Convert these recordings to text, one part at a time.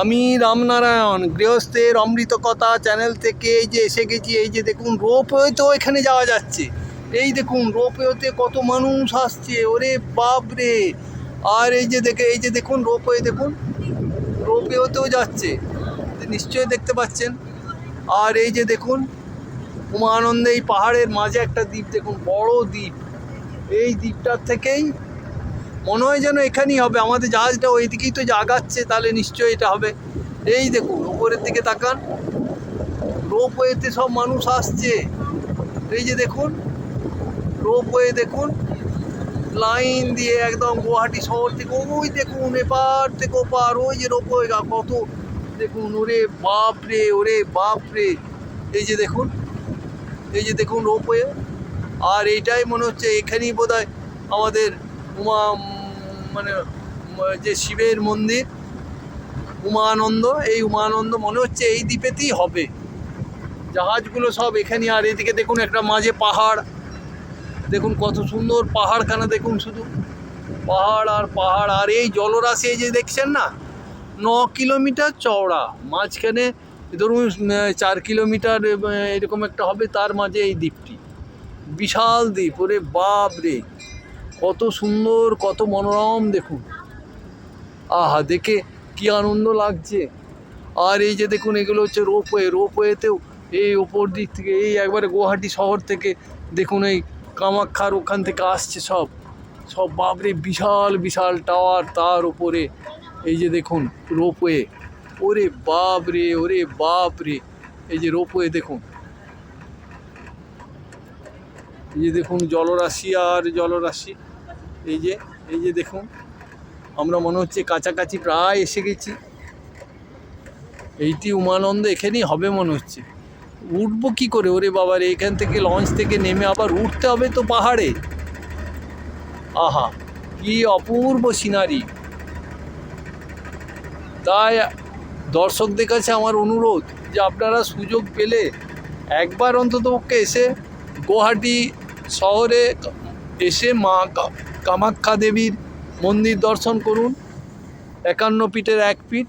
আমি রামনারায়ণ, গৃহস্থের অমৃত কথা চ্যানেল থেকে এই যে এসে গেছি, এই যে দেখুন, রোপওয়ে তো এখানে যাওয়া যাচ্ছে। এই দেখুন, রোপওয়েতে কত মানুষ আসছে, ওরে বাপ রে। আর এই যে দেখে, এই যে দেখুন, রোপওয়ে দেখুন, রোপওয়েতেও যাচ্ছে। নিশ্চয়ই দেখতে পাচ্ছেন। আর এই যে দেখুন, উমানন্দে এই পাহাড়ের মাঝে একটা দ্বীপ, দেখুন, বড় দ্বীপ। এই দ্বীপটার থেকেই মনে হয় যেন এখানেই হবে, আমাদের জাহাজটা ওই দিকেই তো জাগাচ্ছে তাহলে নিশ্চয়ই এটা হবে। এই দেখুন ওপরের দিকে তাকান। রোপওয়েতে সব মানুষ আসছে। এই যে দেখুন রোপওয়ে দেখুন। লাইন দিয়ে একদম গুয়াহাটি শহর থেকে, ওই দেখুন, এপার থেকে ওপার, ওই যে রোপওয়ে কত দেখুন, ওরে বাপ রে, ওরে বাপ রে। এই যে দেখুন, এই যে দেখুন রোপওয়ে আর এইটাই মনে হচ্ছে, এখানেই বোধ আমাদের উমা মানে যে শিবের মন্দির, উমানন্দ, এই উমানন্দ মনে হচ্ছে এই দ্বীপেতেই হবে। জাহাজগুলো সব এখানে, আর এদিকে দেখুন একটা মাঝে পাহাড়। দেখুন কত সুন্দর পাহাড়খানা, দেখুন শুধু। পাহাড় আর পাহাড়, আর এই জলরাশি এই যে দেখছেন না, ন কিলোমিটার চওড়া। মাঝখানে ধরুন চার কিলোমিটার এরকম একটা হবে, তার মাঝে এই দ্বীপটি। বিশাল দ্বীপ, ওরে বাপ রে কত সুন্দর, কত মনোরম দেখুন। আহা, দেখে কি আনন্দ লাগছে। আর এই যে দেখুন, এগুলো হচ্ছে রোপওয়ে। রোপওয়েতেও এই ওপর দিক থেকে, এই একবারে গুয়াহাটি শহর থেকে দেখুন, এই কামাখ্যার ওখান থেকে আসছে সব। সব বাপরে, বিশাল বিশাল টাওয়ার তার উপরে। এই যে দেখুন, রোপওয়ে। ওরে বাপ রে ওরে বাপ রে এই যে রোপওয়ে দেখুন। এই যে দেখুন, জলরাশি আর জলরাশি। এই যে এই যে দেখুন, আমরা মনে হচ্ছে কাছাকাছি প্রায় এসে গেছি। এইটি উমানন্দ এখানেই হবে মনে হচ্ছে। উঠবো কি করে? ওরে বাবার এখান থেকে লঞ্চ থেকে নেমে আবার উঠতে হবে তো পাহাড়ে। আহা, কি অপূর্ব সিনারি। তাই দর্শকদের কাছে আমার অনুরোধ যে আপনারা সুযোগ পেলে একবার অন্তত পক্ষে এসে গুয়াহাটি শহরে এসে মা কামাখ্যা দেবীর মন্দির দর্শন করুন। একান্ন পিঠের এক পিঠ।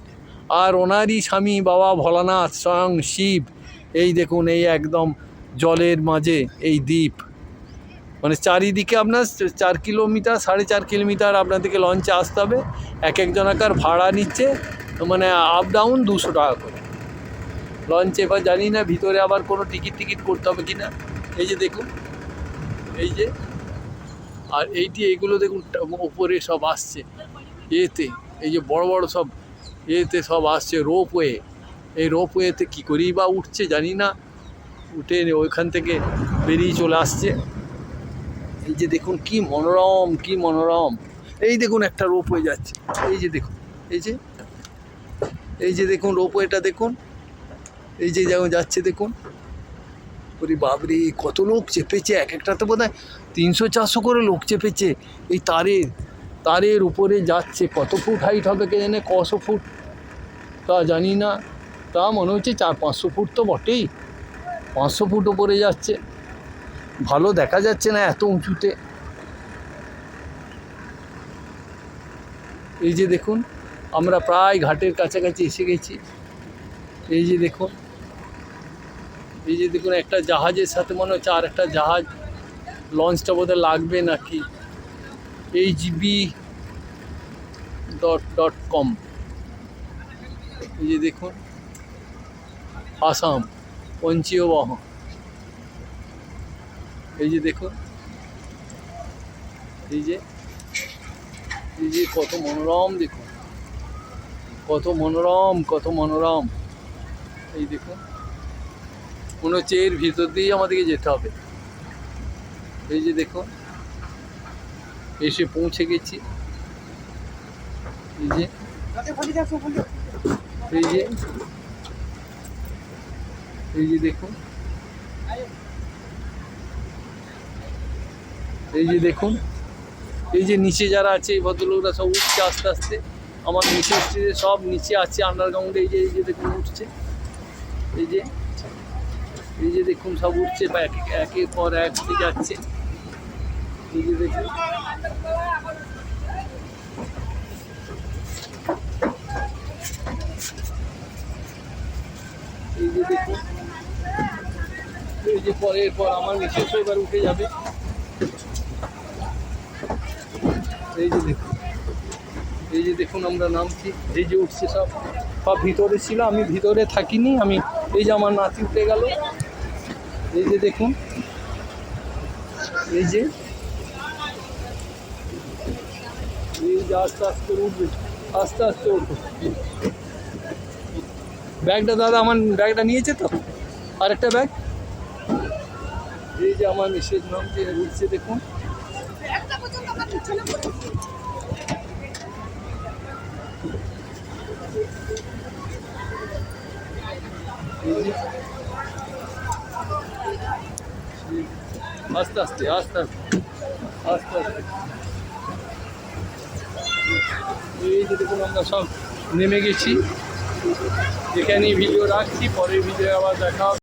আর ওনারই স্বামী বাবা ভোলানাথ স্বয়ং শিব। এই দেখুন, এই একদম জলের মাঝে এই দ্বীপ। মানে চারিদিকে আপনার চার কিলোমিটার, সাড়ে চার কিলোমিটার আপনাদেরকে লঞ্চে আসতে হবে। এক একজনাকার ভাড়া নিচ্ছে মানে আপ ডাউন দুশো টাকা করে। লঞ্চে এবার জানি না, ভিতরে আবার কোনো টিকিট টিকিট করতে হবে কি না এই যে দেখুন, এই যে আর এইটি এইগুলো দেখুন ওপরে সব আসছে। এতে, এই যে বড় বড় সব, এতে সব আসছে রোপওয়ে। এই রোপওয়েতে কী করেই বা উঠছে জানি না। উঠে ওইখান থেকে বেরিয়ে চলে আসছে। এই যে দেখুন কি মনোরম কি মনোরম। এই দেখুন একটা রোপ রোপওয়ে যাচ্ছে। এই যে দেখুন, এই যে এই যে দেখুন রোপওয়েটা দেখুন। এই যে যেমন যাচ্ছে দেখুন। ওরে বাবরে কত লোক চেপেছে, এক একটাতে বোধ হয় তিনশো চারশো করে লোক চেপেছে। এই তারের তারের উপরে যাচ্ছে, কত ফুট হাইট হবে কে জানে, কশো ফুট? তা জানি না। তা মনে হচ্ছে চার, পাঁচশো ফুট তো বটেই। পাঁচশো ফুট ওপরে যাচ্ছে। ভালো দেখা যাচ্ছে না এত উঁচুতে। এই যে দেখুন, আমরা প্রায় ঘাটের কাছাকাছি এসে গেছি। এই যে দেখুন এই যে দেখুন, একটা জাহাজের সাথে মনে হচ্ছে আর একটা জাহাজ লঞ্চটা বোধহয় লাগবে নাকি? এই জিবি ডট ডট কম এই যে দেখুন, আসাম পঞ্চীয়বাহ এই যে দেখুন, এই যে এই যে কত মনোরম দেখুন। কত মনোরম কত মনোরম। এই দেখুন। হচ্ছে এর ভিতর দিয়েই আমাদেরকে যেতে হবে। এই যে দেখুন এসে পৌঁছে গেছি। এই যে এই যে এই যে দেখুন এই যে দেখুন, এই যে নিচে যারা আছে, এই ভদ্রলোকরা সব উঠছে আস্তে আস্তে। আমার নিচে সব নিচে আছে আন্ডারগ্রাউন্ডে এই যে এই যে দেখুন উঠছে। এই যে এই যে দেখুন সব উঠছে, বা এক, একের পর এক যাচ্ছে। এই যে দেখুন। যে দেখুন। এই যে পরের পর আমার মিসেসও এবার উঠে যাবে। এই যে দেখুন। এই যে দেখুন আমরা নামছি। এই যে উঠছে সব। সব ভিতরে ছিল, আমি ভিতরে থাকিনি, আমি এই যে আমার নাতি উঠে গেল। এই যে দেখুন, এই যে এই যে আস্তে আস্তে উঠবে, আস্তে আস্তে উঠবে। ব্যাগটা দাদা আমার, ব্যাগটা নিয়েছে তো? আরেকটা ব্যাগ? এই যে আমার মিসেস নামছে উঠছে, দেখুন। এই যে। আস্তে আস্তে আস্তে আস্তে আস্তে। আস্তে এই যে দেখুন আমরা সব নেমে গেছি। এখানেই ভিডিও রাখছি, পরের ভিডিও আবার দেখা